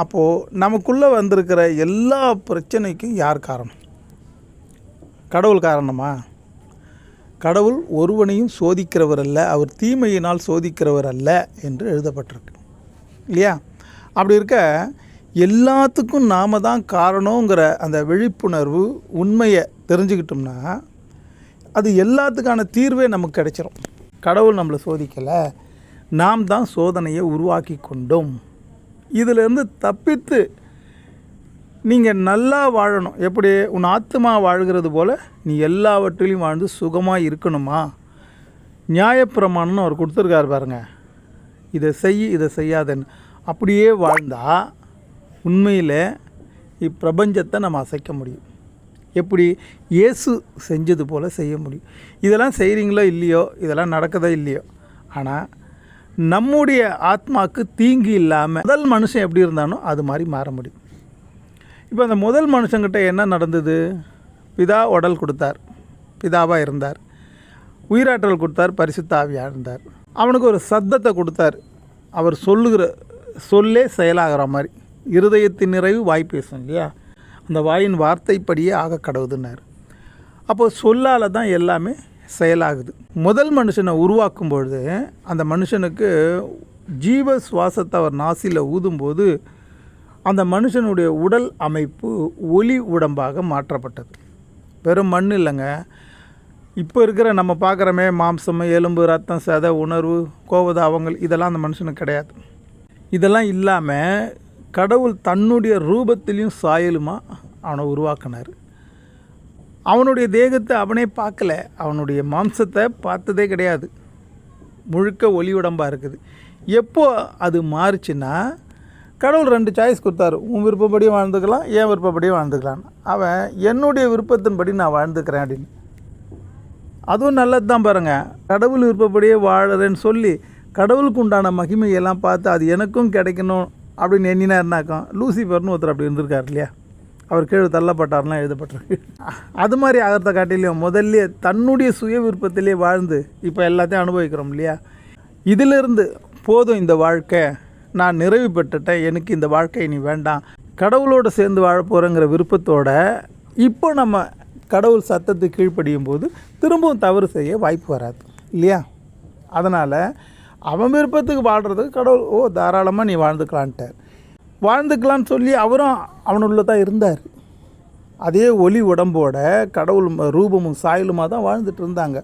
அப்போது நமக்குள்ளே வந்திருக்கிற எல்லா பிரச்சனைக்கும் யார் காரணம்? கடவுள் காரணமா? கடவுள் ஒருவனையும் சோதிக்கிறவர் அல்ல அவர் தீமையினால் சோதிக்கிறவர் அல்ல என்று எழுதப்பட்டிருக்கு. இல்லையா? அப்படி இருக்க எல்லாத்துக்கும் நாம தான் காரணங்கிற அந்த விழிப்புணர்வு உண்மையை தெரிஞ்சுக்கிட்டோம்னா அது எல்லாத்துக்கான தீர்வே நமக்கு கிடைச்சிரும். கடவுள் நம்மளை சோதிக்கலை நாம் தான் சோதனையை உருவாக்கி கொண்டோம். இதிலேருந்து தப்பித்து நீங்கள் நல்லா வாழணும். எப்படி? உன் ஆத்மா வாழ்கிறது போல் நீ எல்லாவற்றிலையும் வாழ்ந்து சுகமாக இருக்கணுமா? நியாயப்பிரமாணம்னு அவர் கொடுத்துருக்காரு பாருங்க. இதை செய் இதை செய்யாதன்னு. அப்படியே வாழ்ந்தால் உண்மையில் இப்பிரபஞ்சத்தை நம்ம அசைக்க முடியும். எப்படி? இயேசு செஞ்சது போல் செய்ய முடியும். இதெல்லாம் செய்கிறீங்களோ இல்லையோ? இதெல்லாம் நடக்குதோ இல்லையோ? ஆனால் நம்முடைய ஆத்மாக்கு தீங்கு இல்லாமல் முதல் மனுஷன் எப்படி இருந்தானோ அது மாதிரி மாற முடியும். இப்போ அந்த முதல் மனுஷங்கிட்ட என்ன நடந்தது? பிதா உடல் கொடுத்தார். பிதாவாக இருந்தார். உயிராற்றல் கொடுத்தார். பரிசுத்தாவியாக இருந்தார். அவனுக்கு ஒரு சத்தத்தை கொடுத்தார். அவர் சொல்லுகிற சொல்லே செயலாகிற மாதிரி. இருதயத்தின் நிறைவு வாய் பேசும் இல்லையா? அந்த வாயின் வார்த்தைப்படியே ஆக கடவுதுன்னார். அப்போ சொல்லால் தான் எல்லாமே செயலாகுது. முதல் மனுஷனை உருவாக்கும் பொழுது அந்த மனுஷனுக்கு ஜீவ சுவாசத்தை அவர் நாசியில் ஊதும்போது அந்த மனுஷனுடைய உடல் அமைப்பு ஒளி உடம்பாக மாற்றப்பட்டது. வெறும் மண் இல்லைங்க. இப்போ இருக்கிற நம்ம பார்க்குறோமே மாம்சம் எலும்பு ரத்தம் சதை உணர்வு கோபதாவங்கள் இதெல்லாம் அந்த மனுஷனுக்கு கிடையாது. இதெல்லாம் இல்லாமல் கடவுள் தன்னுடைய ரூபத்திலையும் சாயலுமா அவனை உருவாக்கினார். அவனுடைய தேகத்தை அவனே பார்க்கல. அவனுடைய மாம்சத்தை பார்த்ததே கிடையாது. முழுக்க ஒளி உடம்பாக இருக்குது. எப்போ அது மாறுச்சுன்னா கடவுள் ரெண்டு சாய்ஸ் கொடுத்தாரு. உன் விருப்பப்படியும் வாழ்ந்துக்கலாம் என் விருப்பப்படியும் வாழ்ந்துக்கலாம் அவன் என்னுடைய விருப்பத்தின்படி நான் வாழ்ந்துக்கிறேன் அப்படின்னு. அதுவும் நல்லது தான் பாருங்கள் கடவுள் விருப்பப்படியே வாழறேன்னு சொல்லி கடவுளுக்கு உண்டான மகிமையெல்லாம் பார்த்து அது எனக்கும் கிடைக்கணும் அப்படின்னு எண்ணினாருனாக்கம் லூசிஃபர்னு ஒருத்தர் அப்படி இருந்திருக்கார் இல்லையா? அவர் கீழே தள்ளப்பட்டார்லாம் எழுதப்பட்டிருக்கு. அது மாதிரி ஆகிறத காட்டிலையும் முதல்ல தன்னுடைய சுய விருப்பத்திலே வாழ்ந்து இப்போ எல்லாத்தையும் அனுபவிக்கிறோம் இல்லையா? இதிலிருந்து போதும் இந்த வாழ்க்கை. நான் நிறைவு பெற்றுட்டேன். எனக்கு இந்த வாழ்க்கை இனி வேண்டாம். கடவுளோடு சேர்ந்து வாழ போகிறேங்கிற விருப்பத்தோட இப்போ நம்ம கடவுள் சத்தத்துக்கு கீழ்ப்படியும் போது திரும்பவும் தவறு செய்ய வாய்ப்பு வராது இல்லையா? அதனால் அவன் விருப்பத்துக்கு வாழ்கிறதுக்கு கடவுள் ஓ தாராளமாக நீ வாழ்ந்துக்கலான்ட்டார் வாழ்ந்துக்கலான்னு சொல்லி அவரும் அவனுள்ள தான் இருந்தார். அதே ஒளி உடம்போட கடவுள் ரூபமும் சாயலுமாக தான் வாழ்ந்துட்டு இருந்தாங்க.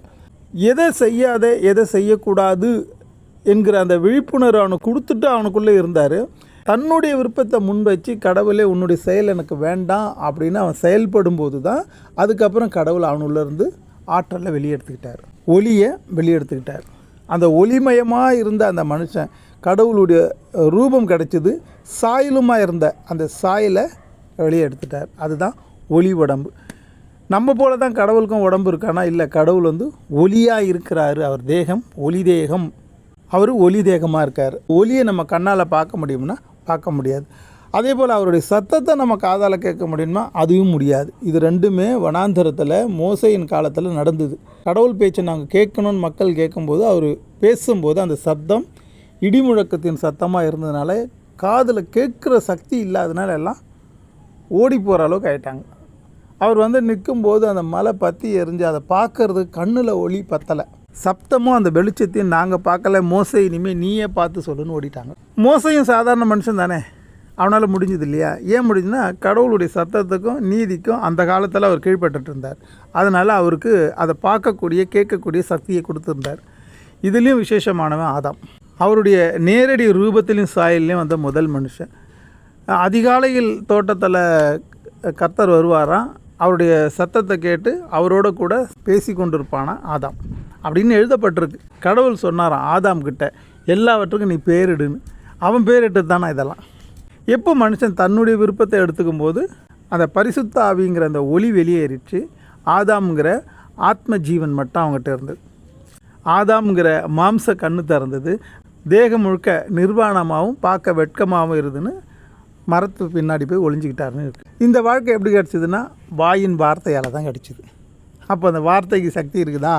எதை செய்யாத எதை செய்யக்கூடாது என்கிற அந்த விழிப்புணர்வு அவனுக்கு கொடுத்துட்டு அவனுக்குள்ளே இருந்தார். தன்னுடைய விருப்பத்தை முன் வச்சு கடவுளே உன்னுடைய செயல் எனக்கு வேண்டாம் அப்படின்னு அவன் செயல்படும் போது தான் அதுக்கப்புறம் கடவுள் அவனுள்ளேருந்து ஆற்றலை வெளியெடுத்துக்கிட்டார். ஒளியை வெளியெடுத்துக்கிட்டார். அந்த ஒளிமயமாக இருந்த அந்த மனுஷன் கடவுளுடைய ரூபம் கிடச்சிது சாயலுமாக இருந்த அந்த சாயலை வெளியே எடுத்துட்டார். அதுதான் ஒளி உடம்பு. நம்ம போல தான் கடவுளுக்கும் உடம்பு இருக்கானா இல்லை கடவுள் வந்து ஒளியாக இருக்கிறாரு. அவர் தேகம் ஒளி தேகம். அவர் ஒளி தேகமாக இருக்கார். ஒளியை நம்ம கண்ணால் பார்க்க முடியும்னா பார்க்க முடியாது. அதே போல் அவருடைய சத்தத்தை நம்ம காதால் கேட்க முடியுமா அதுவும் முடியாது. இது ரெண்டுமே வனாந்தரத்தில் மோசையின் காலத்தில் நடந்தது. கடவுள் பேச்சை நாங்கள் கேட்கணும்னு மக்கள் கேட்கும்போது அவர் பேசும்போது அந்த சத்தம் இடிமுழக்கத்தின் சத்தமாக இருந்ததுனால காதில் கேட்குற சக்தி இல்லாதனால எல்லாம் ஓடி போகிற அளவுக்கு ஆயிட்டாங்க. அவர் வந்து நிற்கும்போது அந்த மலை பற்றி எரிஞ்சு அதை பார்க்கறது கண்ணில் ஒளி பத்தலை. சப்தமும் அந்த வெளிச்சத்தையும் நாங்கள் பார்க்கல. மோசை இனிமேல் நீயே பார்த்து சொல்லுன்னு ஓடிட்டாங்க. மோசையும் சாதாரண மனுஷன் தானே? அவனால் முடிஞ்சது இல்லையா? ஏன் முடிஞ்சுன்னா கடவுளுடைய சத்தத்துக்கும் நீதிக்கும் அந்த காலத்தில் அவர் கீழ்பட்டு இருந்தார். அதனால் அவருக்கு அதை பார்க்கக்கூடிய கேட்கக்கூடிய சக்தியை கொடுத்துருந்தார். இதுலேயும் விசேஷமானவன் ஆதாம். அவருடைய நேரடி ரூபத்திலும் சாயல்லையும் வந்த முதல் மனுஷன். அதிகாலையில் தோட்டத்தில் கர்த்தர் வருவாராம் அவருடைய சத்தத்தை கேட்டு அவரோட கூட பேசி கொண்டிருப்பானா? ஆதாம். அப்படின்னு எழுதப்பட்டிருக்கு. கடவுள் சொன்னாராம் ஆதாம் கிட்ட எல்லாவற்றுக்கும் நீ பேரிடுன்னு. அவன் பேரிட்டது தானே இதெல்லாம்? எப்போ மனுஷன் தன்னுடைய விருப்பத்தை எடுத்துக்கும் போது அந்த பரிசுத்த ஆவிங்கிற அந்த ஒளி வெளியேறிச்சு ஆதாம்ங்கிற ஆத்ம ஜீவன் மட்டும் அவங்ககிட்ட இருந்தது. ஆதாம்ங்கிற மாம்ச கண்ணு திறந்தது தேகம் முழுக்க நிர்வாணமாகவும் பார்க்க வெட்கமாகவும் இருதுன்னு மரத்து பின்னாடி போய் ஒளிஞ்சிக்கிட்டாருன்னு இருக்குது இந்த வாழ்க்கை எப்படி கிடச்சிதுன்னா வாயின் வார்த்தையால் தான் கிடச்சிது. அப்போ அந்த வார்த்தைக்கு சக்தி இருக்குதா?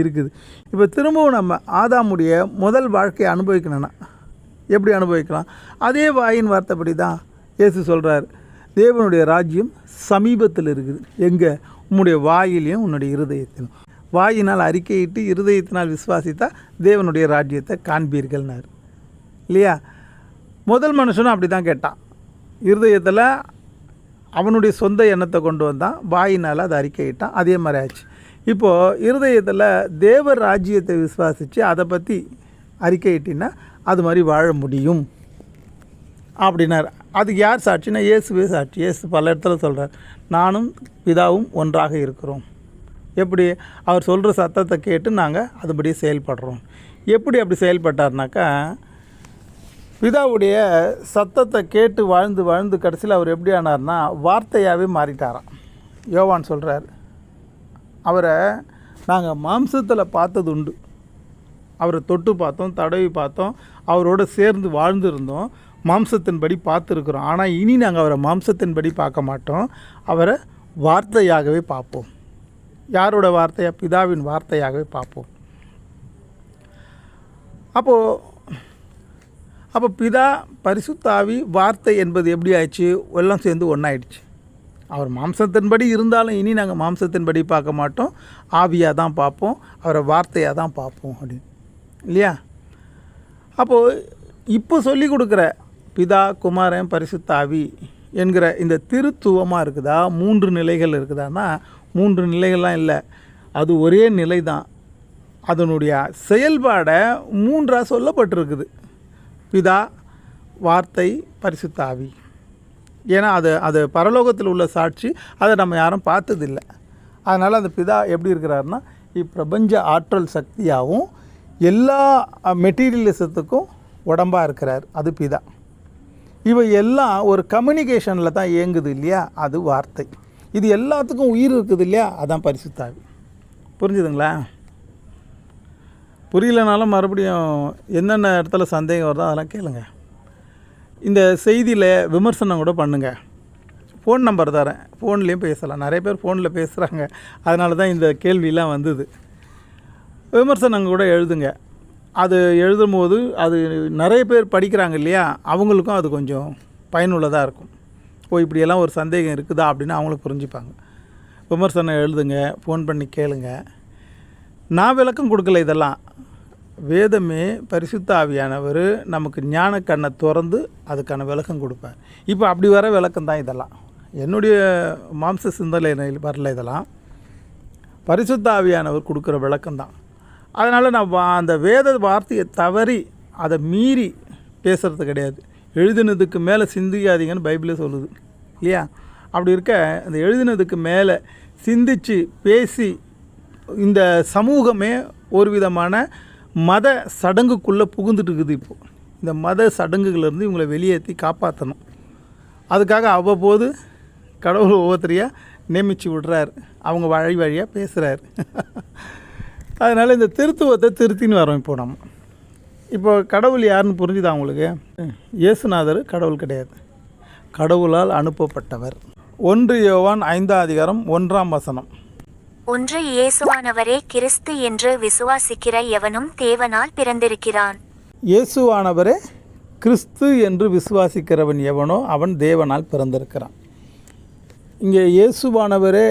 இருக்குது. இப்போ திரும்பவும் நம்ம ஆதாமுடைய முதல் வாழ்க்கையை அனுபவிக்கணும்னா எப்படி அனுபவிக்கலாம்? அதே வாயின் வார்த்தைப்படி தான் இயேசு சொல்கிறார் தேவனுடைய ராஜ்யம் சமீபத்தில் இருக்குது. எங்கே? உன்னுடைய வாயிலையும் உன்னுடைய இருதயத்திலும். வாயினால் அறிக்கையிட்டு இருதயத்தினால் விசுவாசித்தா தேவனுடைய ராஜ்யத்தை காண்பீர்கள்னார். இல்லையா? முதல் மனுஷனும் அப்படி தான் கேட்டான். இருதயத்தில் அவனுடைய சொந்த எண்ணத்தை கொண்டு வந்தான். வாயினால் அதை அறிக்கையிட்டான். அதே மாதிரி ஆச்சு. இப்போது இருதயத்தில் தேவ ராஜ்யத்தை விசுவாசித்து அதை பற்றி அறிக்கையிட்டின்னா அது மாதிரி வாழ முடியும். அப்படின்னார். அதுக்கு யார் சாட்சினா இயேசுவே சாட்சி. இயேசு பல இடத்துல சொல்கிறார் நானும் பிதாவும் ஒன்றாக இருக்கிறோம். எப்படி அவர் சொல்கிற சத்தத்தை கேட்டு நாங்கள் அதுபடி செயல்படுறோம். எப்படி அப்படி செயல்பட்டார்னாக்கா பிதாவுடைய சத்தத்தை கேட்டு வாழ்ந்து வாழ்ந்து கடைசியில் அவர் எப்படி ஆனார்னா வார்த்தையாகவே மாறிட்டாராம். யோவான் சொல்கிறார் அவரை நாங்கள் மாம்சத்தில் பார்த்தது உண்டு. அவரை தொட்டு பார்த்தோம் தடவி பார்த்தோம் அவரோட சேர்ந்து வாழ்ந்துருந்தோம் மாம்சத்தின்படி பார்த்துருக்குறோம். ஆனால் இனி நாங்கள் அவரை மாம்சத்தின்படி பார்க்க மாட்டோம். அவரை வார்த்தையாகவே பார்ப்போம். யாரோட வார்த்தையாக பிதாவின் வார்த்தையாகவே பார்ப்போம். அப்போது அப்போ பிதா பரிசுத்தாவி வார்த்தை என்பது எப்படி ஆயிடுச்சு? எல்லாம் சேர்ந்து ஒன்றாயிடுச்சு அவர் மாம்சத்தின்படி இருந்தாலும் இனி நாங்கள் மாம்சத்தின்படி பார்க்க மாட்டோம். ஆவியாக தான் பார்ப்போம். அவரை வார்த்தையாக தான் பார்ப்போம் அப்படின்னு. இல்லையா? அப்போது இப்போ சொல்லி கொடுக்குற பிதா குமாரன் பரிசுத்தாவி என்கிற இந்த திருத்துவமாக இருக்குதா? மூன்று நிலைகள் இருக்குதான்னா மூன்று நிலைகள்லாம் இல்லை. அது ஒரே நிலை தான் அதனுடைய செயல்பாடை மூன்றாக சொல்லப்பட்டிருக்குது. பிதா வார்த்தை பரிசுத்தாவி. ஏன்னா அது அது பரலோகத்தில் உள்ள சாட்சி அதை நம்ம யாரும் பார்த்ததில்லை. அதனால் அந்த பிதா எப்படி இருக்கிறாருன்னா இப்பிரபஞ்ச ஆற்றல் சக்தியாகவும் எல்லா மெட்டீரியலிசத்துக்கும் உடம்பாக இருக்கிறார். அது பிதா. இவை எல்லாம் ஒரு கம்யூனிகேஷனில் தான் இயங்குது இல்லையா? அது வார்த்தை. இது எல்லாத்துக்கும் உயிர் இருக்குது இல்லையா? அதான் பரிசுத்தாவி. புரிஞ்சுதுங்களா? புரியலனாலும் மறுபடியும் என்னென்ன இடத்துல சந்தேகம் வருதோ அதெல்லாம் கேளுங்க. இந்த செய்தியில் விமர்சனம் கூட பண்ணுங்கள் ஃபோன் நம்பர் தரேன். ஃபோன்லேயும் பேசலாம். நிறைய பேர் ஃபோனில் பேசுகிறாங்க அதனால தான் இந்த கேள்வியெலாம் வந்தது. விமர்சனம் கூட எழுதுங்க. அது எழுதும்போது அது நிறைய பேர் படிக்கிறாங்க இல்லையா? அவங்களுக்கும் அது கொஞ்சம் பயனுள்ளதாக இருக்கும். ஓ இப்படியெல்லாம் ஒரு சந்தேகம் இருக்குதா அப்படின்னு அவங்களும் புரிஞ்சுப்பாங்க. விமர்சனம் எழுதுங்க ஃபோன் பண்ணி கேளுங்க. நான் விளக்கம் கொடுக்கல இதெல்லாம். வேதமே பரிசுத்த ஆவியானவர் நமக்கு ஞான கண்ணை திறந்து அதுக்கான விளக்கம் கொடுப்பார். இப்போ அப்படி வர விளக்கம் தான் இதெல்லாம். என்னுடைய மாம்ச சிந்தனை வரல இதெல்லாம். பரிசுத்த ஆவியானவர் கொடுக்குற விளக்கம் தான். அதனால் நான் வா- அந்த வேத வார்த்தையை தவறி அதை மீறி பேசுகிறது கிடையாது. எழுதினதுக்கு மேலே சிந்திக்காதீங்கன்னு பைபிளே சொல்லுது. இல்லையா? அப்படி இருக்க அந்த எழுதினதுக்கு மேலே சிந்திச்சு பேசி இந்த சமூகமே ஒரு விதமான மத சடங்குக்குள்ளே புகுந்துட்டு இருக்குது இப்போது இந்த மத சடங்குகளிலிருந்து இவங்களை வெளியேற்றி காப்பாற்றணும் அதுக்காக அவ்வப்போது கடவுள் ஒவ்வொருத்தரையாக நியமித்து விடுறாரு. அவங்க வழி வழியாக பேசுகிறாரு அதனால் இந்த திருத்துவத்தை திருத்தின்னு வரோம் இப்போ நம்ம. இப்போ கடவுள் யாருன்னு புரிஞ்சுதா உங்களுக்கு? இயேசுநாதர் கடவுள் கிடையாது. கடவுளால் அனுப்பப்பட்டவர். ஒன்று யோவான் ஐந்தாம் அதிகாரம் ஒன்றாம் வசனம். ஒன்று இயேசுவானவரே கிறிஸ்து என்று விசுவாசிக்கிற எவனும் தேவனால் பிறந்திருக்கிறான். இயேசுவானவரே கிறிஸ்து என்று விசுவாசிக்கிறவன் எவனோ அவன் தேவனால் பிறந்திருக்கிறான். இங்கே இயேசுவானவரே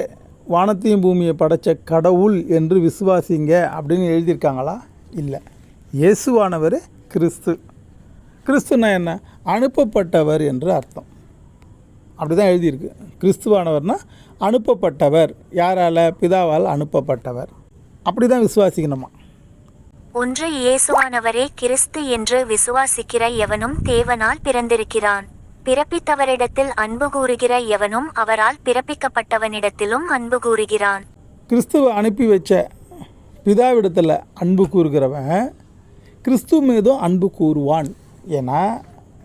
வானத்தையும் பூமியை படைச்ச கடவுள் என்று விசுவாசிங்க அப்படின்னு எழுதியிருக்காங்களா? இல்லை. இயேசுவானவரே கிறிஸ்து. கிறிஸ்துனா என்ன? அனுப்பப்பட்டவர் என்று அர்த்தம். அப்படி தான் எழுதியிருக்கு. கிறிஸ்துவானவர்னா அனுப்பப்பட்டவர். யாரால்? பிதாவால் அனுப்பப்பட்டவர். அப்படி தான் விசுவாசிக்கணுமா? ஒன்று இயேசுவானவரே கிறிஸ்து என்று விசுவாசிக்கிற எவனும் தேவனால் பிறந்திருக்கிறான். பிறப்பித்தவரிடத்தில் அன்பு கூறுகிற எவனும் அவரால் பிறப்பிக்கப்பட்டவனிடத்திலும் அன்பு கூறுகிறான். கிறிஸ்துவை அனுப்பி வச்ச பிதாவிடத்தில் அன்பு கூறுகிறவன் கிறிஸ்துவ மீதும் அன்பு கூறுவான். ஏன்னா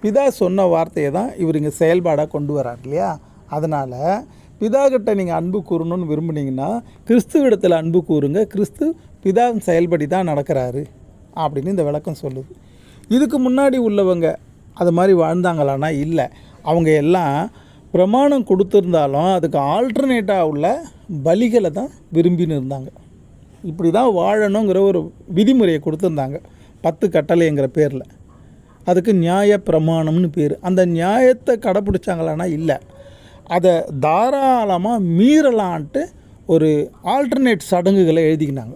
பிதா சொன்ன வார்த்தையை தான் இவர் இங்கே செயல்பாடாக கொண்டு வரார் இல்லையா? அதனால் பிதா கிட்ட நீங்கள் அன்பு கூறணும்னு விரும்புனீங்கன்னா கிறிஸ்துவிடத்தில் அன்பு கூறுங்க. கிறிஸ்து பிதாவின் செயல்படி தான் நடக்கிறாரு அப்படின்னு இந்த விளக்கம் சொல்லுது. இதுக்கு முன்னாடி உள்ளவங்க அது மாதிரி வாழ்ந்தாங்களான்னா இல்லை. அவங்க எல்லாம் பிரமாணம் கொடுத்துருந்தாலும் அதுக்கு ஆல்டர்னேட்டாக உள்ள பலிகளை தான் விரும்பின்னு இருந்தாங்க. இப்படி தான் வாழணுங்கிற ஒரு விதிமுறையை கொடுத்துருந்தாங்க. பத்து கட்டளைங்கிற பேரில். அதுக்கு நியாய பிரமாணம்னு பேர். அந்த நியாயத்தை கடைப்பிடிச்சாங்களான்னா இல்லை. அதை தாராளமாக மீறலான்ட்டு ஒரு ஆல்டர்னேட் சடங்குகளை எழுதிக்கினாங்க.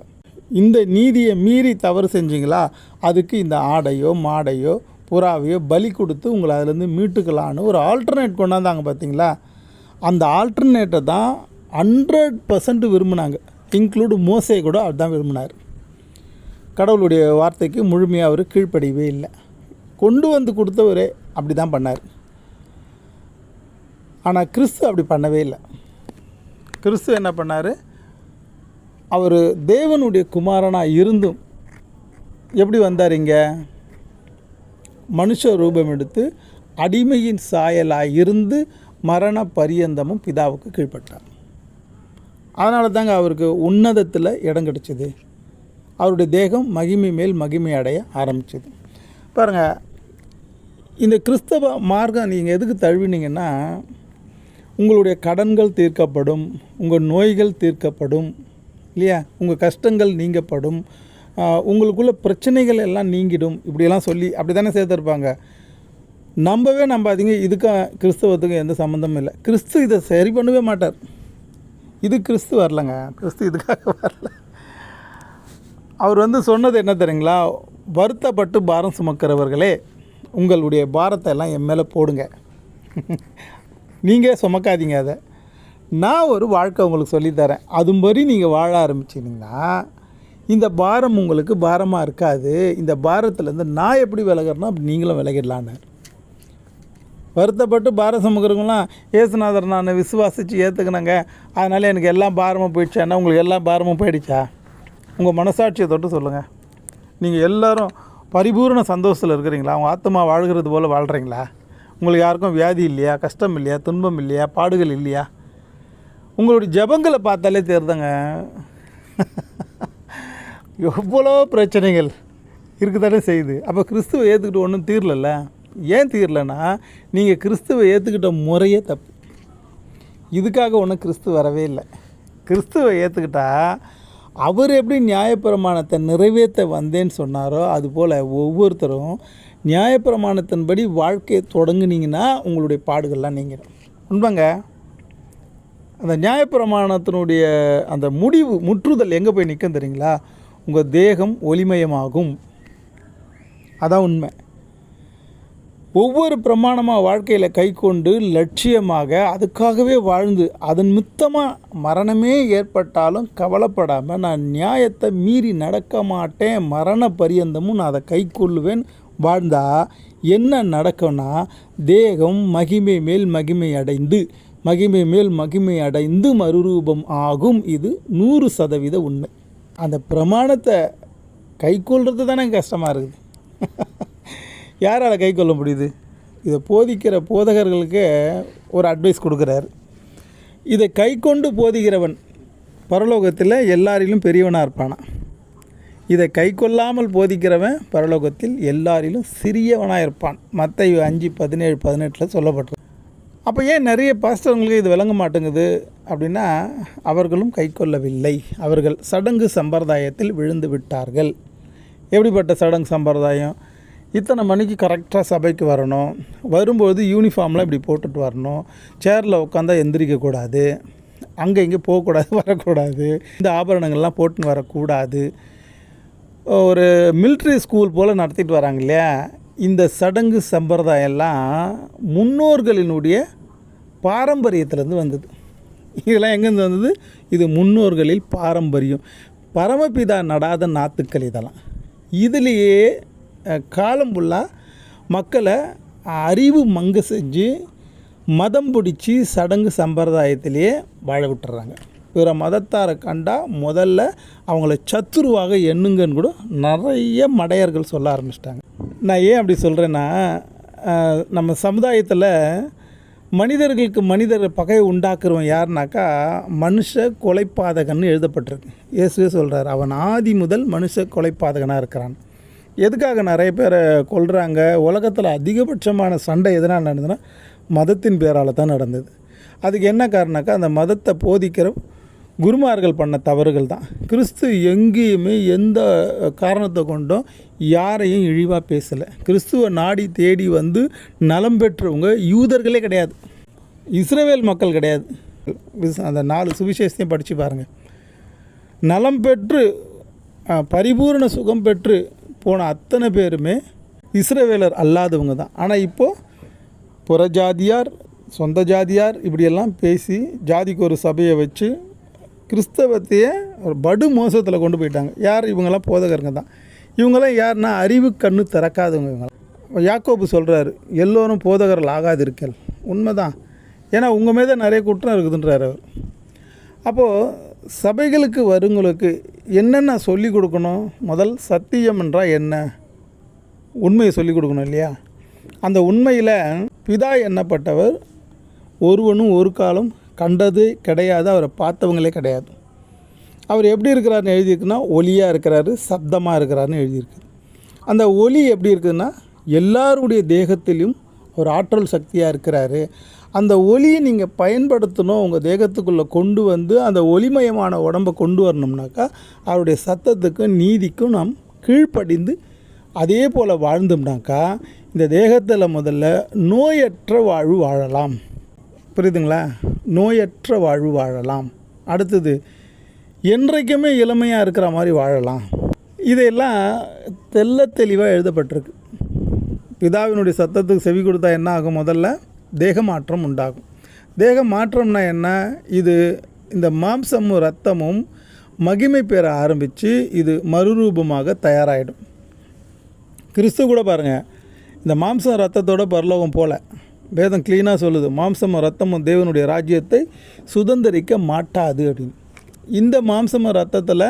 இந்த நீதியை மீறி தவறு செஞ்சிங்களா? அதுக்கு இந்த ஆடையோ மாடையோ புறாவையோ பலி கொடுத்து உங்களை அதுலேருந்து மீட்டுக்கலான்னு ஒரு ஆல்டர்னேட் கொண்டாந்தாங்க பார்த்தீங்களா? அந்த ஆல்டர்னேட்டை தான் ஹண்ட்ரட் பர்சன்ட் விரும்பினாங்க. இன்க்ளூடு மோசே கூட அதுதான் விரும்பினார். கடவுளுடைய வார்த்தைக்கு முழுமையாக அவர் கீழ்ப்படியவே இல்லை. கொண்டு வந்து கொடுத்தவரே அப்படி தான் பண்ணார். ஆனால் கிறிஸ்து அப்படி பண்ணவே இல்லை. கிறிஸ்து என்ன பண்ணார்? அவர் தேவனுடைய குமாரனாக இருந்தும் எப்படி வந்தார் இங்கே? மனுஷ ரூபம் எடுத்து அடிமையின் சாயலாக இருந்து மரண பரியந்தமும் பிதாவுக்கு கீழ்ப்பட்டார். அதனால தாங்க அவருக்கு உன்னதத்தில் இடம் கிடைச்சிது. அவருடைய தேகம் மகிமை மேல் மகிமை அடைய ஆரம்பிச்சது. பாருங்கள் இந்த கிறிஸ்தவ மார்க்கம் நீங்கள் எதுக்கு தழுவினீங்கன்னா உங்களுடைய கடன்கள் தீர்க்கப்படும் உங்கள் நோய்கள் தீர்க்கப்படும் இல்லையா? உங்கள் கஷ்டங்கள் நீங்கப்படும் உங்களுக்குள்ள பிரச்சனைகள் எல்லாம் நீங்கிடும். இப்படியெல்லாம் சொல்லி அப்படி தானே சேர்த்துருப்பாங்க. நம்பவே நம்பாதீங்க. இதுக்கும் கிறிஸ்தவத்துக்கும் எந்த சம்மந்தமும் இல்லை. கிறிஸ்து இதை சரி பண்ணவே மாட்டார். இது கிறிஸ்து வரலங்க. கிறிஸ்து இதுக்காக வரல. அவர் வந்து சொன்னது என்ன தெரியுங்களா? வருத்தப்பட்டு பாரம் சுமக்கிறவர்களே உங்களுடைய பாரத்தை எல்லாம் என் மேலே போடுங்க. நீங்கள் சுமக்காதீங்க அதை. நான் ஒரு வாழ்க்கை உங்களுக்கு சொல்லித்தரேன் அதுபடி நீங்கள் வாழ ஆரம்பிச்சிங்கன்னா இந்த பாரம் உங்களுக்கு பாரமாக இருக்காது. இந்த பாரத்துலேருந்து நான் எப்படி விலகிறேன்னா அப்படி நீங்களும் விலகிடலான்னு. வருத்தப்பட்டு பாரம் சுமக்கிறவங்களாம் ஏசுநாதர் நான் விசுவாசித்து ஏற்றுக்கினேங்க அதனால் எனக்கு எல்லாம் பாரமாக போயிடுச்சான்னா உங்களுக்கு எல்லாம் பாரமும் போயிடுச்சா? உங்கள் மனசாட்சியை தொட்டு சொல்லுங்கள் நீங்கள் எல்லாரும் பரிபூர்ண சந்தோஷத்தில் இருக்கிறீங்களா? உங்கள் ஆத்மா வாழ்கிறது போல் வாழ்கிறீங்களா உங்களுக்கு யாருக்கும் வியாதி இல்லையா? கஷ்டம் இல்லையா? துன்பம் இல்லையா? பாடுகள் இல்லையா? உங்களுடைய ஜெபங்களை பார்த்தாலே தெரிதங்க. எவ்வளோ பிரச்சனைகள் இருக்குதானே செய்யுது. அப்போ கிறிஸ்துவை ஏற்றுக்கிட்டு ஒன்றும் தீரலல்ல? ஏன் தீரலன்னா நீங்கள் கிறிஸ்துவை ஏற்றுக்கிட்ட முறையே தப்பு. இதுக்காக ஒன்றும் கிறிஸ்து வரவே இல்லை. கிறிஸ்துவை ஏற்றுக்கிட்டால் அவர் எப்படி நியாயப்பிரமாணத்தை நிறைவேற்ற வந்தேன்னு சொன்னாரோ அதுபோல் ஒவ்வொருத்தரும் நியாயப்பிரமாணத்தின்படி வாழ்க்கையை தொடங்குனீங்கன்னா உங்களுடைய பாடுகள்லாம் நீங்கிடும். உண்மைங்க அந்த நியாயப்பிரமாணத்தினுடைய அந்த முடிவு முற்றுதல் எங்கே போய் நிற்கும் தெரியுங்களா? உங்கள் தேகம் ஒளிமயமாகும். அதான் உண்மை. ஒவ்வொரு பிரமாணமாக வாழ்க்கையில் கை கொண்டு லட்சியமாக அதுக்காகவே வாழ்ந்து அதன் மித்தமாக மரணமே ஏற்பட்டாலும் கவலைப்படாமல் நான் நியாயத்தை மீறி நடக்க மாட்டேன் மரண பரியந்தமும் நான் அதை கை கொள்ளுவேன் வாழ்ந்தா என்ன நடக்கும்னா தேகம் மகிமை மேல் மகிமை அடைந்து மகிமை மேல் மகிமை அடைந்து மறுரூபம் ஆகும். இது நூறு சதவீத உண்மை. அந்த பிரமாணத்தை கைக்கொள்வது தானே கஷ்டமாக இருக்குது. யாரால் கை கொள்ள முடியுது? இதை போதிக்கிற போதகர்களுக்கு ஒரு அட்வைஸ் கொடுக்குறாரு. இதை கை கொண்டு போதிக்கிறவன் பரலோகத்தில் எல்லாரிலும் பெரியவனாக இருப்பானா? இதை கை கொள்ளாமல் போதிக்கிறவன் பரலோகத்தில் எல்லாரிலும் சிறியவனாக இருப்பான். மற்ற அஞ்சு பதினேழு பதினெட்டில் சொல்லப்பட்டிருக்கு. அப்போ ஏன் நிறைய பாஸ்டர்களுக்கு இது விளங்க மாட்டேங்குது? அப்படின்னா அவர்களும் கை கொள்ளவில்லை. அவர்கள் சடங்கு சம்பிரதாயத்தில் விழுந்து விட்டார்கள். எப்படிப்பட்ட சடங்கு சம்பிரதாயம்? இத்தனை மணிக்கு கரெக்டாக சபைக்கு வரணும். வரும்போது யூனிஃபார்ம்லாம் இப்படி போட்டுட்டு வரணும். சேரில் உட்காந்தா எந்திரிக்கக்கூடாது அங்கே இங்கே போகக்கூடாது வரக்கூடாது. இந்த ஆபரணங்கள்லாம் போட்டுன்னு வரக்கூடாது. ஒரு மிலிட்ரி ஸ்கூல் போல் நடத்திட்டு வராங்க இல்லையா? இந்த சடங்கு சம்பிரதாயம்லாம் முன்னோர்களினுடைய பாரம்பரியத்திலேருந்து வந்தது. இதெல்லாம் எங்கேருந்து வந்தது? இது முன்னோர்களில் பாரம்பரியம். பரமபிதா நடாத நாத்துக்கள் இதெல்லாம். இதுலேயே காலம் ஃபுல்லாக மக்களை அறிவு மங்கு செஞ்சு மதம் பிடிச்சி சடங்கு சம்பிரதாயத்திலேயே வாழ விட்டுறாங்க. பிற மதத்தாரை கண்டா முதல்ல அவங்கள சத்துருவாக எண்ணுங்கன்னு கூட நிறைய மடையர்கள் சொல்ல ஆரம்பிச்சிட்டாங்க. நான் ஏன் அப்படி சொல்கிறேன்னா நம்ம சமுதாயத்தில் மனிதர்களுக்கு மனிதர் பகையை உண்டாக்குறவன் யாருனாக்கா மனுஷ கொலைப்பாதகன்னு எழுதப்பட்டிருக்கு. இயேசுவே சொல்கிறார் அவன் ஆதி முதல் மனுஷ கொலைப்பாதகனாக இருக்கிறான். எதுக்காக நிறைய பேரை கொள்கிறாங்க உலகத்தில் அதிகபட்சமான சண்டை எதனால் நடந்ததுன்னா மதத்தின் பேரால் தான் நடந்தது. அதுக்கு என்ன காரணம்னாக்கா அந்த மதத்தை போதிக்கிற குருமார்கள் பண்ண தவறுகள் தான். கிறிஸ்து எங்கேயுமே எந்த காரணத்தை கொண்டும் யாரையும் இழிவாக பேசலை. கிறிஸ்துவ நாடி தேடி வந்து நலம் பெற்றவங்க யூதர்களே கிடையாது. இஸ்ரேவேல் மக்கள் கிடையாது. அந்த நாலு சுவிசேஷத்தையும் படித்து பாருங்கள் நலம் பெற்று பரிபூர்ண பரிபூரண சுகம் பெற்று போன அத்தனை பேருமே இஸ்ரவேலர் அல்லாதவங்க தான். ஆனால் இப்போது புறஜாதியார் சொந்த ஜாதியார் இப்படியெல்லாம் பேசி ஜாதிக்கு ஒரு சபையை வச்சு கிறிஸ்தவத்தையே ஒரு படு மோசத்தில் கொண்டு போயிட்டாங்க. யார் இவங்கெல்லாம் போதகருங்க தான். இவங்கெல்லாம் யாருன்னா அறிவு கண்ணு திறக்காதவங்க இவங்களாம் யாக்கோபு சொல்கிறாரு எல்லோரும் போதகர்கள் ஆகாதிருக்கல். உண்மைதான். ஏன்னா உங்கள் மீது நிறைய குற்றம் இருக்குதுன்றார் அவர். அப்போது சபைகளுக்கு வருங்களுக்கு என்னென்ன சொல்லி கொடுக்கணும்? முதல் சத்தியம் என்றால் என்ன? உண்மையை சொல்லிக் கொடுக்கணும் இல்லையா? அந்த உண்மையில் பிதா எண்ணப்பட்டவர் ஒருவனும் ஒரு காலம் கண்டது கிடையாது அவரை பார்த்தவங்களே கிடையாது. அவர் எப்படி இருக்கிறாருன்னு எழுதியிருக்குன்னா ஒலியாக இருக்கிறாரு சப்தமாக இருக்கிறாருன்னு எழுதியிருக்கு. அந்த ஒலி எப்படி இருக்குதுன்னா எல்லாருடைய தேகத்திலும் ஒரு ஆற்றல் சக்தியாக இருக்கிறாரு. அந்த ஒலியை நீங்கள் பயன்படுத்தணும் உங்கள் தேகத்துக்குள்ளே கொண்டு வந்து அந்த ஒளிமயமான உடம்பை கொண்டு வரணும்னாக்கா அவருடைய சத்தத்துக்கும் நீதிக்கும் நாம் கீழ்ப்படிந்து அதே போல் வாழ்ந்தோம்னாக்கா இந்த தேகத்தில் முதல்ல நோயற்ற வாழ்வு வாழலாம். புரியுதுங்களா? நோயற்ற வாழ்வு வாழலாம். அடுத்தது என்றைக்குமே இளமையாக இருக்கிற மாதிரி வாழலாம். இதையெல்லாம் தெள்ள தெளிவாக எழுதப்பட்டிருக்கு. பிதாவினுடைய சத்தத்துக்கு செவி கொடுத்தா என்ன ஆகும் முதல்ல? தேக மாற்றம் உண்டாகும். தேக மாற்றம்னா என்ன? இது இந்த மாம்சமும் ரத்தமும் மகிமை பெற ஆரம்பித்து இது மறுரூபமாக தயாராகிடும் கிறிஸ்து கூட பாருங்கள் இந்த மாம்சம் ரத்தத்தோட பரலோகம் போல. வேதம் க்ளீனாக சொல்லுது மாம்சமும் ரத்தமும் தேவனுடைய ராஜ்யத்தை சுதந்திரிக்க மாட்டாது அப்படின்னு. இந்த மாம்சமும் ரத்தத்தில்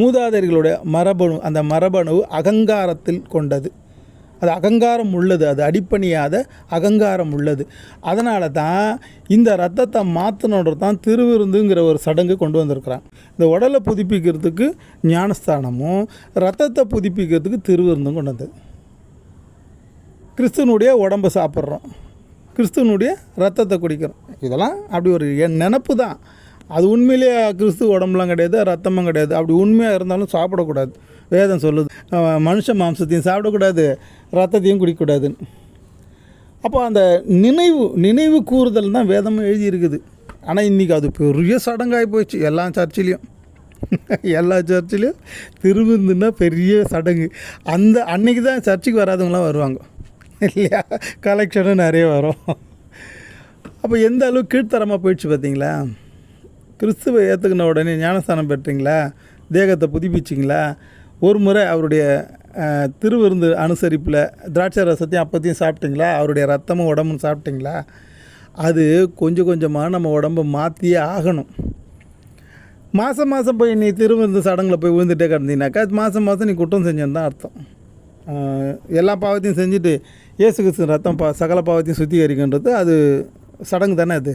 மூதாதையர்களுடைய மரபணு அந்த மரபணு அகங்காரத்தில் கொண்டது. அது அகங்காரம் உள்ளது அது அடிப்பணியாத அகங்காரம் உள்ளது. அதனால தான் இந்த ரத்தத்தை மாற்றணுன்றது தான் திருவிருந்துங்கிற ஒரு சடங்கு கொண்டு வந்திருக்கிறான் இந்த உடலை புதுப்பிக்கிறதுக்கு ஞானஸ்தானமும் ரத்தத்தை புதுப்பிக்கிறதுக்கு திருவிருந்தும் கொண்டு வந்தது. கிறிஸ்துவனுடைய உடம்பை சாப்பிட்றோம். கிறிஸ்துவனுடைய ரத்தத்தை குடிக்கிறோம். இதெல்லாம் அப்படி ஒரு என் நினப்பு தான். அது உண்மையிலேயே கிறிஸ்துவ உடம்புலாம் கிடையாது ரத்தமும் கிடையாது. அப்படி உண்மையாக இருந்தாலும் சாப்பிடக்கூடாது. வேதம் சொல்லுது. மனுஷ மாம்சத்தையும் சாப்பிடக்கூடாது ரத்தத்தையும் குடிக்கக்கூடாதுன்னு. அப்போ அந்த நினைவு நினைவு கூறுதல் தான் வேதமும் எழுதியிருக்குது. ஆனால் இன்றைக்கி அது பெரிய சடங்காகி போயிடுச்சு எல்லா சர்ச்சிலையும். எல்லா சர்ச்சிலையும் திருவிருந்துன்னா பெரிய சடங்கு. அந்த அன்னைக்கு தான் சர்ச்சுக்கு வராதவங்களாம் வருவாங்க. இல்லையா? கலெக்ஷனும் நிறைய வரும். அப்போ எந்த அளவுக்கு கீழ்த்தரமாக போயிடுச்சு பார்த்தீங்களா? கிறிஸ்துவை ஏற்றுக்கின உடனே ஞானஸ்தானம் பெற்றீங்களா? தேகத்தை புதுப்பிச்சிங்களா? ஒரு முறை அவருடைய திருவிருந்து அனுசரிப்பில் திராட்சை ரசத்தையும் அப்பத்தையும் சாப்பிட்டிங்களா? அவருடைய ரத்தமும் உடம்பும் சாப்பிட்டிங்களா? அது கொஞ்சம் கொஞ்சமாக நம்ம உடம்பை மாற்றியே ஆகணும். மாதம் மாதம் போய் நீ திருவிருந்து சடங்கில் போய் விழுந்துட்டே கிடந்தீங்கனாக்கா அது மாதம் மாதம் நீ குற்றம் செஞ்சேன்னு தான் அர்த்தம். எல்லா பாவத்தையும் செஞ்சுட்டு இயேசு கிறிஸ்து ரத்தம் பா சகல பாவத்தையும் சுத்திகரிக்கின்றது அது சடங்கு தானே அது?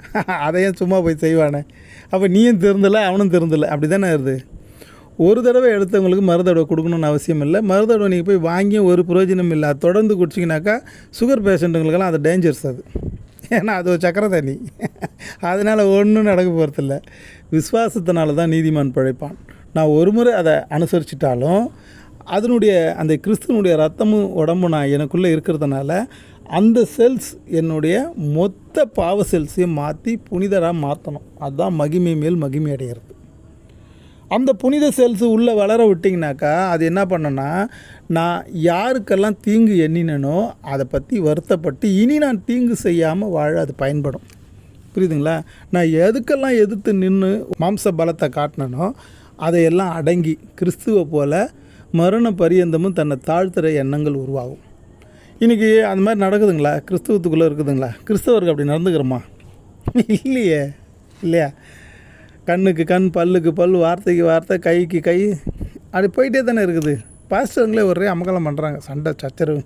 அதையும் சும்மா போய் செய்வானே? அப்போ நீயும் திருந்தலை அவனும் திருந்தலை அப்படி தானே இருது ஒரு தடவை எடுத்தவங்களுக்கு மறு தடவை கொடுக்கணும்னு அவசியம் இல்லை. மறு தடவை நீங்கள் போய் வாங்கியும் ஒரு பிரயோஜனம் இல்லை. அது தொடர்ந்து குடிச்சிங்கனாக்கா சுகர் பேஷண்ட்டுங்களுக்கெல்லாம் அது டேஞ்சர்ஸ் அது. ஏன்னா அது ஒரு சக்கரை தண்ணி. அதனால் ஒன்றும் நடக்க போகிறதில்ல விஸ்வாசத்தினால தான் நீதிமான் பிழைப்பான். நான் ஒரு முறை அதை அனுசரிச்சிட்டாலும் அதனுடைய அந்த கிறிஸ்துவனுடைய ரத்தமும் உடம்பு நான் எனக்குள்ளே இருக்கிறதுனால அந்த செல்ஸ் என்னுடைய மொத்த பாவ செல்ஸையும் மாற்றி புனிதராக மாற்றணும் அதுதான் மகிமை மேல் மகிமை அடைகிறது. அந்த புனித செல்ஸ் உள்ளே வளர விட்டிங்கனாக்கா அது என்ன பண்ணனா நான் யாருக்கெல்லாம் தீங்கு எண்ணினனோ அதை பற்றி வருத்தப்பட்டு இனி நான் தீங்கு செய்யாமல் வாழ அது பயன்படும். புரியுதுங்களா? நான் எதுக்கெல்லாம் எதிர்த்து நின்று மாம்ச பலத்தை காட்டினனோ அதையெல்லாம் அடங்கி கிறிஸ்துவை போல மரண பரியந்தமும் தன்னை தாழ்த்துற எண்ணங்கள் உருவாகும். இன்றைக்கி அந்த மாதிரி நடக்குதுங்களா? கிறிஸ்துவத்துக்குள்ளே இருக்குதுங்களா? கிறிஸ்தவருக்கு அப்படி நடந்துக்கிறோமா? இல்லையே. இல்லையா? கண்ணுக்கு கண் பல்லுக்கு பல் வார்த்தைக்கு வார்த்தை கைக்கு கை. அப்படி போயிட்டே தானே இருக்குது. பாஸ்டருங்களே ஒரே அமகலம் பண்ணுறாங்க சண்டை சச்சரவு.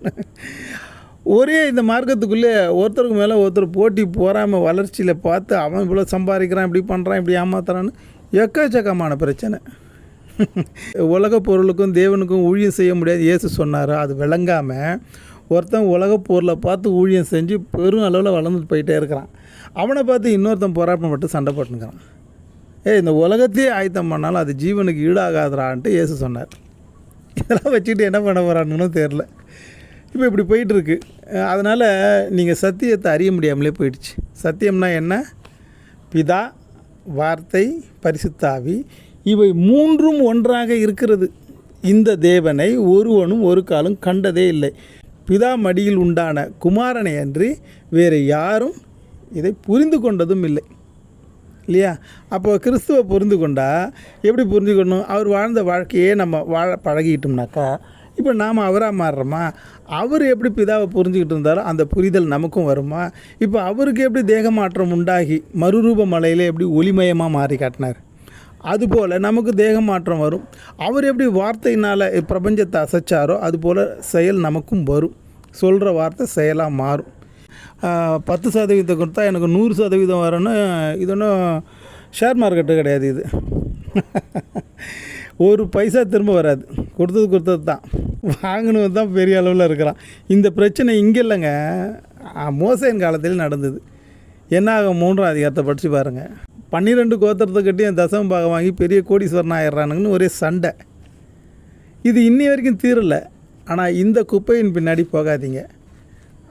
ஒரே இந்த மார்க்கத்துக்குள்ளே ஒருத்தருக்கு மேலே ஒருத்தர் போட்டி போகாமல் வளர்ச்சியில் பார்த்து அவன் இவ்வளோ சம்பாதிக்கிறான் இப்படி பண்ணுறான் இப்படி ஏமாத்துறான்னு எக்கச்சக்கமான பிரச்சனை. உலக பொருளுக்கும் தேவனுக்கும் ஊழியம் செய்ய முடியாது. இயேசு சொன்னார் அது விளங்காமல் ஒருத்தன் உலக பொருளை பார்த்து ஊழியம் செஞ்சு பெரும் அளவில் வளர்ந்துட்டு போயிட்டே இருக்கிறான். அவனை பார்த்து இன்னொருத்தன் போராட்டம் பட்டு சண்டை போட்டுனுக்கிறான். ஏய் இந்த உலகத்தையே ஆயத்தம் பண்ணாலும் அது ஜீவனுக்கு ஈடாகாதரான்ட்டு ஏசு சொன்னார். இதெல்லாம் வச்சுக்கிட்டு என்ன பண்ண போகிறான்னு தெரில இப்போ இப்படி போயிட்டுருக்கு. அதனால் நீங்கள் சத்தியத்தை அறிய முடியாமலே போயிடுச்சு. சத்தியம்னா என்ன? பிதா வார்த்தை பரிசுத்தாவி இவை மூன்றும் ஒன்றாக இருக்கிறது. இந்த தேவனை ஒருவனும் ஒரு காலம் கண்டதே இல்லை. பிதா மடியில் உண்டான குமாரனை அன்றி வேறு யாரும் இதை புரிந்து கொண்டதும் இல்லை. இல்லையா? அப்போ கிறிஸ்துவை புரிந்து கொண்டா எப்படி புரிஞ்சுக்கணும் அவர் வாழ்ந்த வாழ்க்கையே நம்ம வாழ பழகிட்டோம்னாக்கா இப்போ நாம் அவராக மாறுறோமா? அவர் எப்படி பிதாவை புரிஞ்சுக்கிட்டு இருந்தாரோ அந்த புரிதல் நமக்கும் வருமா? இப்போ அவருக்கு எப்படி தேக மாற்றம் உண்டாகி மறுரூப மலையில் எப்படி ஒளிமயமாக மாறி காட்டினார்? அதுபோல் நமக்கு தேக மாற்றம் வரும். அவர் எப்படி வார்த்தையினால் பிரபஞ்சத்தை அசைச்சாரோ அதுபோல் செயல் நமக்கும் வரும். சொல்கிற வார்த்தை செயலாக மாறும். பத்து சதவீதம் கொடுத்தா எனக்கு நூறு சதவீதம் வரணும் இது ஒன்றும் ஷேர் மார்க்கெட்டு கிடையாது இது. ஒரு பைசா திரும்ப வராது. கொடுத்தது கொடுத்தது தான். வாங்கினது தான் பெரிய அளவில் இருக்கிறான். இந்த பிரச்சனை இங்கே இல்லைங்க. மோசையின் காலத்தில் நடந்தது. என்ன ஆகும் மூன்றாம் அதிகாரத்தை படித்து பாருங்கள் பன்னிரெண்டு கோத்திரத்தை கட்டி தசம பாகம் வாங்கி பெரிய கோடீஸ்வரன் ஆயிடுறானுங்கன்னு ஒரே சண்டை. இது இன்னி வரைக்கும் தீரலை. ஆனால் இந்த குப்பையின் பின்னாடி போகாதீங்க.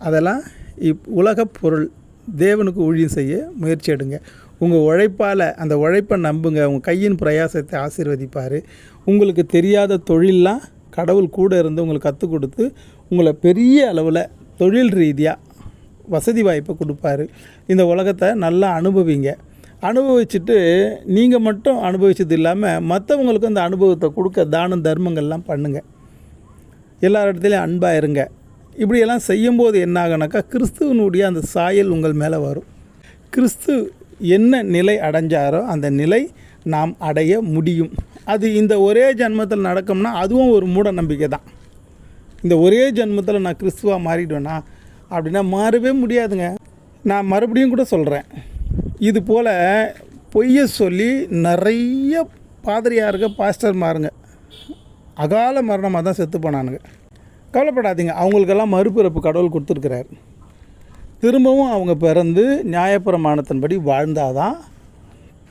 அதெல்லாம் இப் உலகப் பொருள் தேவனுக்கு ஊழியம் செய்ய முயற்சி எடுங்க. உங்கள் உழைப்பால் அந்த உழைப்பை நம்புங்க. உங்கள் கையின் பிரயாசத்தை ஆசீர்வதிப்பார். உங்களுக்கு தெரியாத தொழிலெலாம் கடவுள் கூட இருந்து உங்களுக்கு கற்றுக் கொடுத்து உங்களை பெரிய அளவில் தொழில் ரீதியாக வசதி வாய்ப்பை கொடுப்பாரு. இந்த உலகத்தை நல்லா அனுபவிங்க. அனுபவிச்சுட்டு நீங்கள் மட்டும் அனுபவிச்சது இல்லாமல் மற்றவங்களுக்கும் அந்த அனுபவத்தை கொடுக்க தானம் தர்மங்கள்லாம் பண்ணுங்கள் எல்லார் இடத்துலையும் அன்பாக இருங்க. இப்படியெல்லாம் செய்யும்போது என்ன ஆகுனாக்கா கிறிஸ்துவனுடைய அந்த சாயல் உங்கள் மேலே வரும். கிறிஸ்து என்ன நிலை அடைஞ்சாரோ அந்த நிலை நாம் அடைய முடியும். அது இந்த ஒரே ஜென்மத்தில் நடக்கும்னா அதுவும் ஒரு மூட நம்பிக்கை தான். இந்த ஒரே ஜென்மத்தில் நான் கிறிஸ்துவாக மாறிடுவேனா அப்படின்னா மாறவே முடியாதுங்க. நான் மறுபடியும் கூட சொல்கிறேன் இது போல் பொய்யை சொல்லி நிறைய பாதிரியாருங்க பாஸ்டர் மாறுங்க அகால மரணமாக தான் செத்து போனானுங்க. கவலைப்படாதீங்க. அவங்களுக்கெல்லாம் மறுபிறப்பு கடவுள் கொடுத்துருக்கிறார். திரும்பவும் அவங்க பிறந்து நியாயப்பிரமாணத்தின்படி வாழ்ந்தாதான்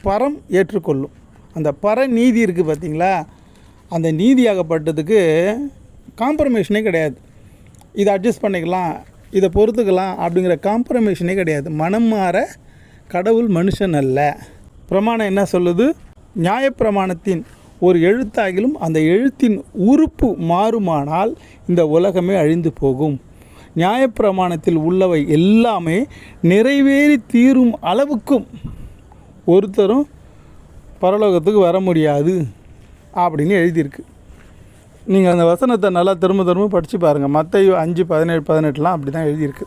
பரம் ஏற்றுக்கொள்ளும். அந்த பர நீதி இருக்குது பார்த்தீங்களா? அந்த நீதியாகப்பட்டதுக்கு காம்ப்ரமைஷனே கிடையாது. இதை அட்ஜஸ்ட் பண்ணிக்கலாம் இதை பொறுத்துக்கலாம் அப்படிங்கிற காம்ப்ரமைஷனே கிடையாது. மனம் மாற கடவுள் மனுஷன் அல்ல. பிரமாணம் என்ன சொல்லுது? நியாயப்பிரமாணத்தின் ஒரு எழுத்தாகிலும் அந்த எழுத்தின் உறுப்பு மாறுமானால் இந்த உலகமே அழிந்து போகும். நியாயப்பிரமாணத்தில் உள்ளவை எல்லாமே நிறைவேறி தீரும் அளவுக்கும் ஒருத்தரும் பரலோகத்துக்கு வர முடியாது அப்படின்னு எழுதியிருக்கு. நீங்கள் அந்த வசனத்தை நல்லா திரும்ப திரும்ப படித்து பாருங்கள் மற்ற அஞ்சு பதினேழு பதினெட்டுலாம் அப்படி தான் எழுதியிருக்கு.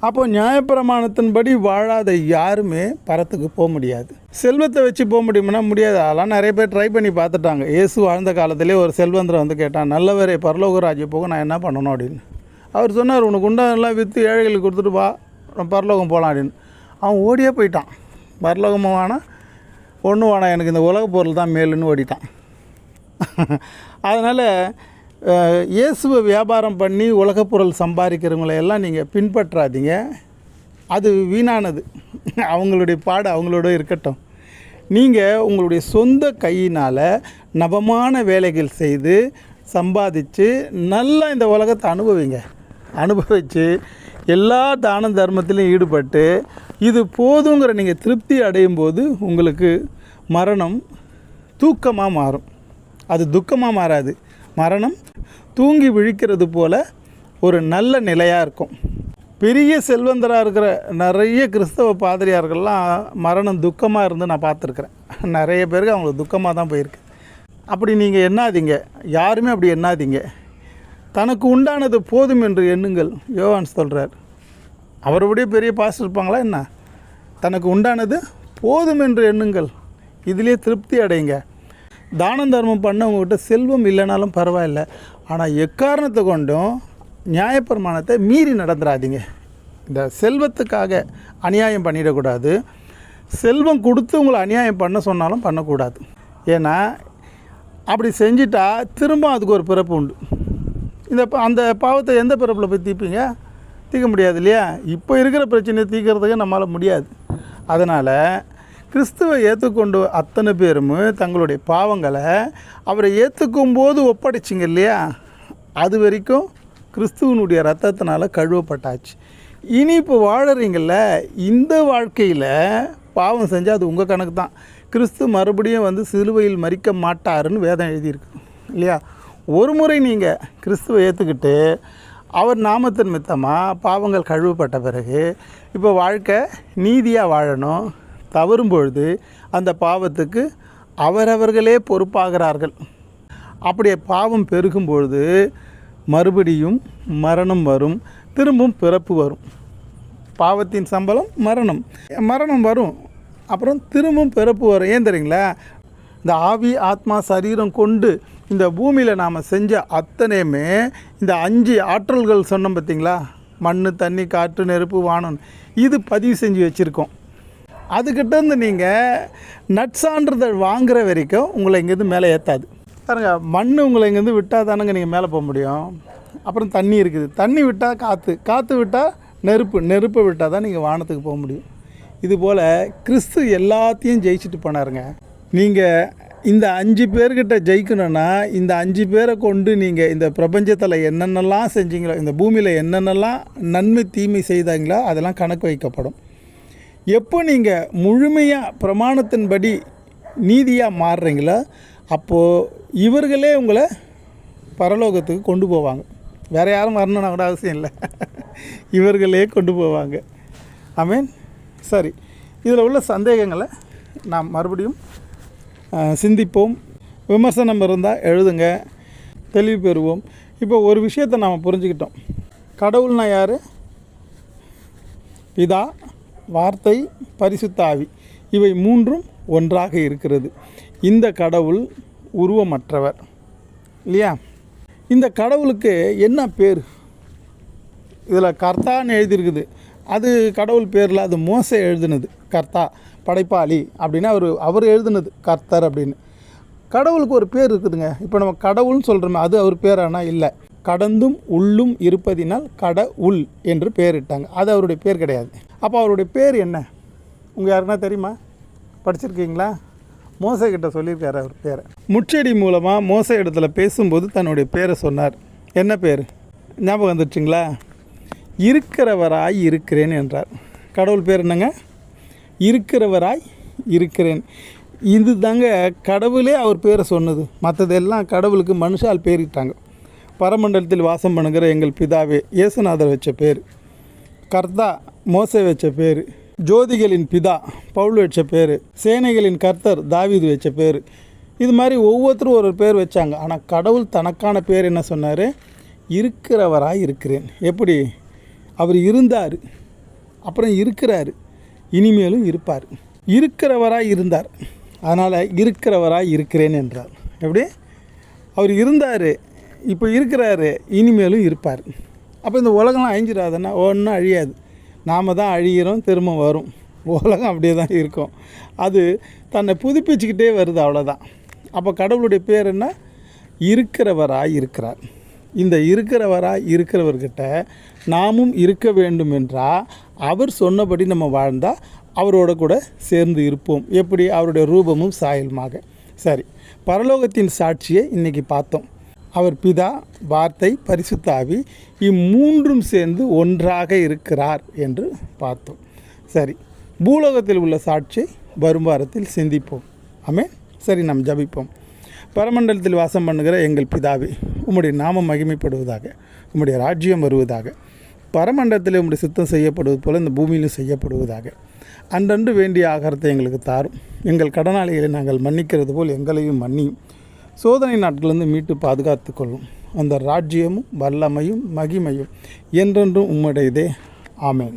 அப்போ நியாயப்பிரமாணத்தின்படி வாழாத யாருமே பரத்துக்கு போக முடியாது. செல்வத்தை வச்சு போக முடியும்னா முடியாது. அதெல்லாம் நிறைய பேர் ட்ரை பண்ணி பார்த்துட்டாங்க. இயேசு வாழ்ந்த காலத்திலே ஒரு செல்வந்தரை வந்து கேட்டான் நல்லவரே பரலோக ராஜ்யம் போக நான் என்ன பண்ணணும்? அப்படின்னு. அவர் சொன்னார் உனக்கு உண்டானெல்லாம் விற்று ஏழைகளுக்கு கொடுத்துட்டு வா பரலோகம் போகலாம் அப்படின்னு. அவன் ஓடியே போயிட்டான். பரலோகமாக வேணாம் ஒன்றும் வேணாம். எனக்கு இந்த உலக பொருள் தான் மேலுன்னு ஓடிட்டான். அதனால் இயேசுவை வியாபாரம் பண்ணி உலகப் பொருள் சம்பாதிக்கிறவங்களை எல்லாம் நீங்கள் பின்பற்றாதீங்க. அது வீணானது. அவங்களுடைய பாடு அவங்களோட இருக்கட்டும். நீங்கள் உங்களுடைய சொந்த கையினால் நபமான வேலைகள் செய்து சம்பாதிச்சு நல்லா இந்த உலகத்தை அனுபவிங்க. அனுபவித்து எல்லா தான தர்மத்திலையும் ஈடுபட்டு இது போதுங்கிற நீங்கள் திருப்தி அடையும் போது உங்களுக்கு மரணம் தூக்கமாக மாறும். அது துக்கமாக மாறாது. மரணம் தூங்கி விழிக்கிறது போல ஒரு நல்ல நிலையாக இருக்கும். பெரிய செல்வந்தராக இருக்கிற நிறைய கிறிஸ்தவ பாதிரியார்கள்லாம் மரணம் துக்கமாக இருந்து நான் பார்த்துருக்குறேன். நிறைய பேருக்கு அவங்களுக்கு துக்கமாக தான் போயிருக்கு. அப்படி நீங்கள் எண்ணாதீங்க. யாருமே அப்படி எண்ணாதீங்க. தனக்கு உண்டானது போதும் என்று எண்ணுங்கள் யோவான் சொல்கிறார் அவருடைய பெரிய பாஸ் இருப்பாங்களா என்ன? தனக்கு உண்டானது போதும் என்று எண்ணுங்கள். இதிலே திருப்தி அடைங்க. தானம் தர்மம் பண்ணவங்ககிட்ட செல்வம் இல்லைனாலும் பரவாயில்ல. ஆனால் எக்காரணத்தை கொண்டும் நியாயப்பிரமாணத்தை மீறி நடந்துடாதீங்க இந்த செல்வத்துக்காக அநியாயம் பண்ணிடக்கூடாது. செல்வம் கொடுத்து உங்களை அநியாயம் பண்ண சொன்னாலும் பண்ணக்கூடாது. ஏன்னா அப்படி செஞ்சிட்டா திரும்ப அதுக்கு ஒரு பிறப்பு உண்டு. இந்த ப- அந்த பாவத்தை எந்த பிறப்பில் போய் தீர்ப்பீங்க? தீர்க்க முடியாது இல்லையா? இப்போ இருக்கிற பிரச்சனையை தீர்க்கிறதுக்கு நம்மளால் முடியாது. அதனால் கிறிஸ்துவை ஏற்றுக்கொண்டு அத்தனை பேரும் தங்களுடைய பாவங்களை அவரை ஏற்றுக்கும் போது ஒப்படைச்சிங்க இல்லையா? அது வரைக்கும் கிறிஸ்துவனுடைய ரத்தத்தினால் கழுவப்பட்டாச்சு. இனி இப்போ வாழறீங்கள இந்த வாழ்க்கையில் பாவம் செஞ்சால் அது உங்கள் கணக்கு தான் கிறிஸ்து மறுபடியும் வந்து சிலுவையில் மறிக்க மாட்டாருன்னு வேதம் எழுதியிருக்கு இல்லையா? ஒரு முறை நீங்கள் கிறிஸ்துவை ஏற்றுக்கிட்டு அவர் நாமத்தின் மித்தமாக பாவங்கள் கழுவப்பட்ட பிறகு இப்போ வாழ்க்கை நீதியாக வாழணும் தவறும் பொழுது அந்த பாவத்துக்கு அவரவர்களே பொறுப்பாகிறார்கள். அப்படியே பாவம் பெருகும் பொழுது மறுபடியும் மரணம் வரும் திரும்பவும் பிறப்பு வரும். பாவத்தின் சம்பளம் மரணம். மரணம் வரும் அப்புறம் திரும்பவும் பிறப்பு வரும். ஏன் தெரியுங்களா? இந்த ஆவி ஆத்மா சரீரம் கொண்டு இந்த பூமியில் நாம் செஞ்ச அத்தனையுமே இந்த அஞ்சு ஆற்றல்கள் சொன்னோம் பார்த்தீங்களா மண் தண்ணி காற்று நெருப்பு வானம். இது பதிவு செஞ்சு வச்சுருக்கோம். அதுக்கிட்டேருந்து நீங்கள் நட்சான்றிதழ் வாங்குற வரைக்கும் உங்களை இங்கேருந்து மேலே ஏற்றாது பாருங்க மண் உங்களை இங்கேருந்து விட்டால் தானங்க நீங்கள் மேலே போக முடியும். அப்புறம் தண்ணி இருக்குது. தண்ணி விட்டால் காற்று காற்று விட்டால் நெருப்பு. நெருப்பை விட்டால் தான் நீங்கள் வானத்துக்கு போக முடியும். இதுபோல் கிறிஸ்து எல்லாத்தையும் ஜெயிச்சுட்டு போனாருங்க. நீங்கள் இந்த அஞ்சு பேர்கிட்ட ஜெயிக்கணும்னா இந்த அஞ்சு பேரை கொண்டு நீங்கள் இந்த பிரபஞ்சத்தில் என்னென்னலாம் செஞ்சீங்களோ இந்த பூமியில் என்னென்னலாம் நன்மை தீமை செய்தாங்களோ அதெல்லாம் கணக்கு வைக்கப்படும். எப்போ நீங்கள் முழுமையாக பிரமாணத்தின்படி நீதியாக மாறுறீங்களோ அப்போது இவர்களே உங்களை பரலோகத்துக்கு கொண்டு போவாங்க. வேறு யாரும் வரணும்னா கூட அவசியம் இல்லை. இவர்களே கொண்டு போவாங்க. ஆமீன். சரி. இதில் உள்ள சந்தேகங்களை நாம் மறுபடியும் சிந்திப்போம். விமர்சனம் இருந்தால் எழுதுங்க. தெளிவு பெறுவோம். இப்போ ஒரு விஷயத்தை நாம் புரிஞ்சுக்கிட்டோம். கடவுள்னா யார்? பிதா. வார்த்தை பரிசுத்தாவி. இவை மூன்றும் ஒன்றாக இருக்கிறது. இந்த கடவுள் உருவமற்றவர். இல்லையா? இந்த கடவுளுக்கு என்ன பேர்? இதில் கர்த்தான்னு எழுதியிருக்குது. அது கடவுள் பேரில் அது மோசை எழுதுனது. கர்த்தா படைப்பாளி அப்படின்னு அவர் அவர் எழுதுனது கர்த்தர் அப்படின்னு. கடவுளுக்கு ஒரு பேர் இருக்குதுங்க. இப்போ நம்ம கடவுள்னு சொல்கிறோமே அது அவர் பேரானா? இல்லை. கடந்தும் உள்ளும் இருப்பதினால் கட உள் என்று பேரிட்டாங்க. அது அவருடைய பேர் கிடையாது. அப்போ அவருடைய பேர் என்ன? உங்கள் யாருன்னா தெரியுமா? படிச்சிருக்கீங்களா? மோசை கிட்ட சொல்லியிருக்காரு அவர் பேரை. முச்செடி மூலமாக மோசை இடத்துல பேசும்போது தன்னுடைய பேரை சொன்னார். என்ன பேர்? ஞாபகம் வந்துடுச்சிங்களா இருக்கிறவராய் இருக்கிறேன் என்றார். கடவுள் பேர் என்னங்க? இருக்கிறவராய் இருக்கிறேன். இது தாங்க கடவுளே அவர் பேரை சொன்னது. மற்றதெல்லாம் கடவுளுக்கு மனுஷால் பேரிட்டாங்க. பரமண்டலத்தில் வாசம் பண்ணுகிற எங்கள் பிதாவே இயேசுநாதர் வச்ச பேர் கர்த்தா மோசை வச்ச பேர் ஜோதிகளின் பிதா பவுல் வச்ச பேர் சேனைகளின் கர்த்தர் தாவீது வச்ச பேர். இது மாதிரி ஒவ்வொருத்தரும் ஒரு பேர் வச்சாங்க. ஆனால் கடவுள் தனக்கான பேர் என்ன சொன்னார்? இருக்கிறவராக இருக்கிறேன். எப்படி? அவர் இருந்தார். அப்புறம் இருக்கிறார். இனிமேலும் இருப்பார். இருக்கிறவராக இருந்தார். அதனால் இருக்கிறவராக இருக்கிறேன் என்றார். எப்படி? அவர் இருந்தார். இப்போ இருக்கிறாரு இனிமேலும் இருப்பார். அப்போ இந்த உலகம்லாம் அழிஞ்சிடாதுன்னா ஒன்றும் அழியாது. நாம் தான் அழிகிறோம் திரும்ப வரும். உலகம் அப்படியே தான் இருக்கும். அது தன்னை புதுப்பிச்சுக்கிட்டே வருது அவ்வளோதான் அப்போ கடவுளுடைய பேர் என்ன? இருக்கிறவராக இருக்கிறார். இந்த இருக்கிறவராக இருக்கிறவர்கிட்ட நாமும் இருக்க வேண்டும் என்றால் அவர் சொன்னபடி நம்ம வாழ்ந்தால் அவரோட கூட சேர்ந்து இருப்போம். எப்படி? அவருடைய ரூபமும் சாயலுமாக. சரி பரலோகத்தின் சாட்சியை இன்றைக்கி பார்த்தோம். அவர் பிதா வார்த்தை பரிசுத்தாவி இம்மூன்றும் சேர்ந்து ஒன்றாக இருக்கிறார் என்று பார்த்தோம். சரி பூலோகத்தில் உள்ள சாட்சியை வரும் வாரத்தில் சிந்திப்போம். ஆமே சரி நாம் ஜபிப்போம். பரமண்டலத்தில் வாசம் பண்ணுகிற எங்கள் பிதாவே உம்முடைய நாமம் மகிமைப்படுவதாக உம்முடைய ராஜ்யம் வருவதாக பரமண்டலத்தில் உம்முடைய சுத்தம் செய்யப்படுவது போல் இந்த பூமியிலும் செய்யப்படுவதாக அன்றன்று வேண்டிய ஆகாரத்தை எங்களுக்கு தாரும். எங்கள் கடனாளிகளை நாங்கள் மன்னிக்கிறது போல் எங்களையும் மன்னியும். சோதனை நாட்களிலிருந்து மீட்டு பாதுகாத்து கொள்ளும். அந்த ராஜ்யமும் வல்லமையும் மகிமையும் என்றென்றும் உம்முடையதே. ஆமேன்.